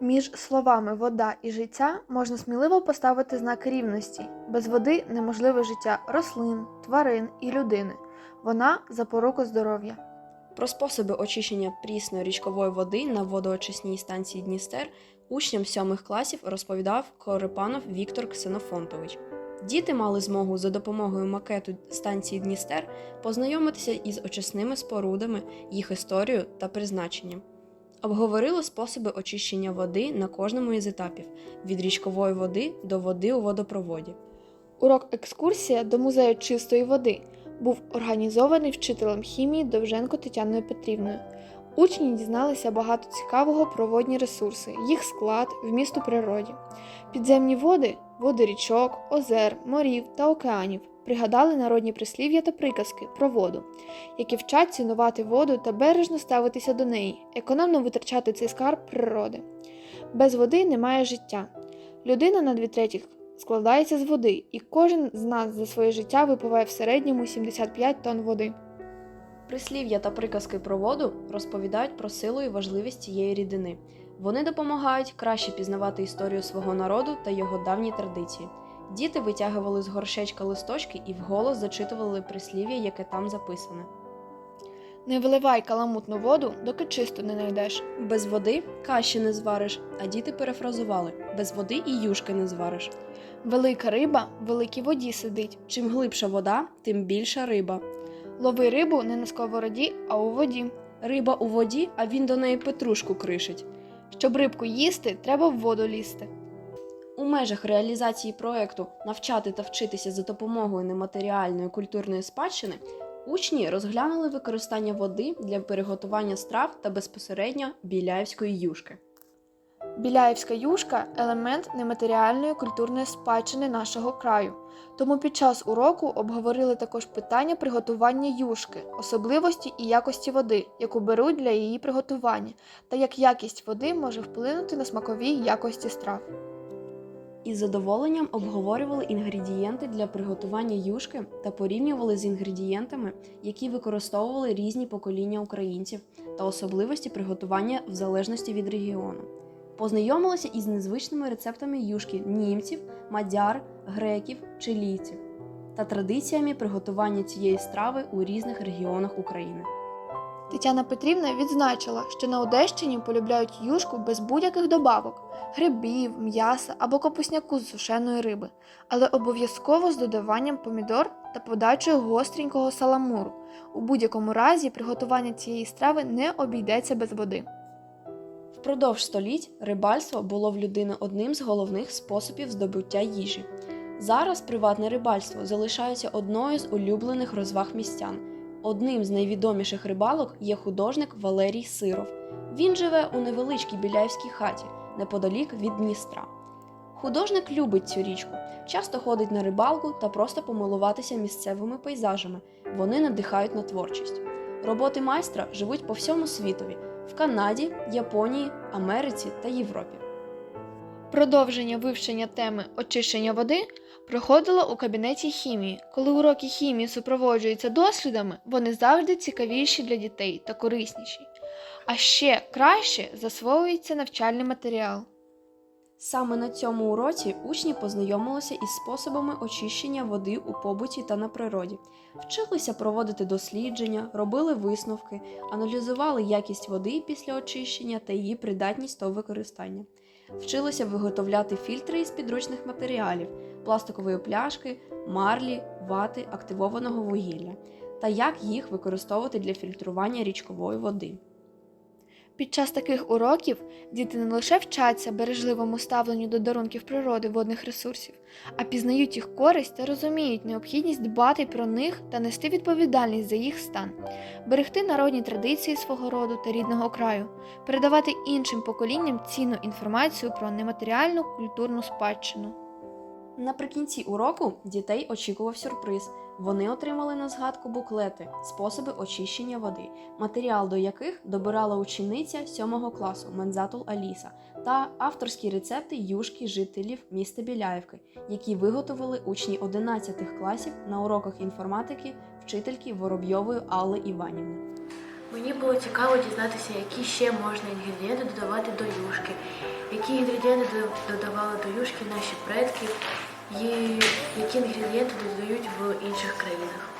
Між словами вода і життя можна сміливо поставити знак рівності. Без води неможливе життя рослин, тварин і людини. Вона запорука здоров'я. Про способи очищення прісної річкової води на водоочисній станції Дністер учням сьомих класів розповідав Корепанов Віктор Ксенофонтович. Діти мали змогу за допомогою макету станції Дністер познайомитися із очисними спорудами, їх історією та призначенням. Обговорили способи очищення води на кожному із етапів від річкової води до води у водопроводі. Урок екскурсія до музею чистої води був організований вчителем хімії Довженко Тетяною Петрівною. Учні дізналися багато цікавого про водні ресурси, їх склад, вміст у природі. Підземні води, води річок, озер, морів та океанів пригадали народні прислів'я та приказки про воду, які вчать цінувати воду та бережно ставитися до неї, економно витрачати цей скарб природи. Без води немає життя. Людина на дві третіх складається з води, і кожен з нас за своє життя випиває в середньому 75 тонн води. Прислів'я та приказки про воду розповідають про силу і важливість цієї рідини. Вони допомагають краще пізнавати історію свого народу та його давні традиції. Діти витягували з горшечка листочки і вголос зачитували прислів'я, яке там записане. Не виливай каламутну воду, доки чисту не знайдеш. Без води каші не звариш, а діти перефразували: без води і юшки не звариш. Велика риба в великій воді сидить. Чим глибша вода, тим більша риба. Лови рибу не на сковороді, а у воді. Риба у воді, а він до неї петрушку кришить. Щоб рибку їсти, треба в воду лізти. Межах реалізації проекту навчати та вчитися за допомогою нематеріальної культурної спадщини учні розглянули використання води для приготування страв та безпосередньо біляївської юшки. Біляївська юшка елемент нематеріальної культурної спадщини нашого краю. Тому під час уроку обговорили також питання приготування юшки, особливості і якості води, яку беруть для її приготування, та як якість води може вплинути на смакові якості страв. Із задоволенням обговорювали інгредієнти для приготування юшки та порівнювали з інгредієнтами, які використовували різні покоління українців та особливості приготування в залежності від регіону. Познайомилися із незвичними рецептами юшки німців, мадяр, греків, чилійців та традиціями приготування цієї страви у різних регіонах України. Тетяна Петрівна відзначила, що на Одещині полюбляють юшку без будь-яких добавок грибів, м'яса або капусняку з сушеної риби, але обов'язково з додаванням помідор та подачею гостренького саламуру. У будь-якому разі приготування цієї страви не обійдеться без води. Впродовж століть рибальство було в людини одним з головних способів здобуття їжі. Зараз приватне рибальство залишається одною з улюблених розваг містян. Одним з найвідоміших рибалок є художник Валерій Сиров. Він живе у невеличкій біляївській хаті неподалік від Дністра. Художник любить цю річку, часто ходить на рибалку та просто помилуватися місцевими пейзажами. Вони надихають на творчість. Роботи майстра живуть по всьому світові в Канаді, Японії, Америці та Європі. Продовження вивчення теми очищення води проходило у кабінеті хімії. Коли уроки хімії супроводжуються дослідами, вони завжди цікавіші для дітей та корисніші. А ще краще засвоюється навчальний матеріал. Саме на цьому уроці учні познайомилися із способами очищення води у побуті та на природі, вчилися проводити дослідження, робили висновки, аналізували якість води після очищення та її придатність до використання. Вчилися виготовляти фільтри із підручних матеріалів, пластикової пляшки, марлі, вати, активованого вугілля та як їх використовувати для фільтрування річкової води. Під час таких уроків діти не лише вчаться бережливому ставленню до дарунків природи водних ресурсів, а пізнають їх користь та розуміють необхідність дбати про них та нести відповідальність за їх стан, берегти народні традиції свого роду та рідного краю, передавати іншим поколінням цінну інформацію про нематеріальну культурну спадщину. Наприкінці уроку дітей очікував сюрприз. Вони отримали на згадку буклети, способи очищення води, матеріал до яких добирала учениця 7 класу Мензатул Аліса та авторські рецепти юшки жителів міста Біляївки, які виготовили учні 11 класів на уроках інформатики вчительки Воробйової Алли Іванівни. Мені було цікаво дізнатися, які ще можна інгредієнти додавати до юшки, які інгредієнти додавали до юшки наші предки, і які інгредієнти додають в інших країнах.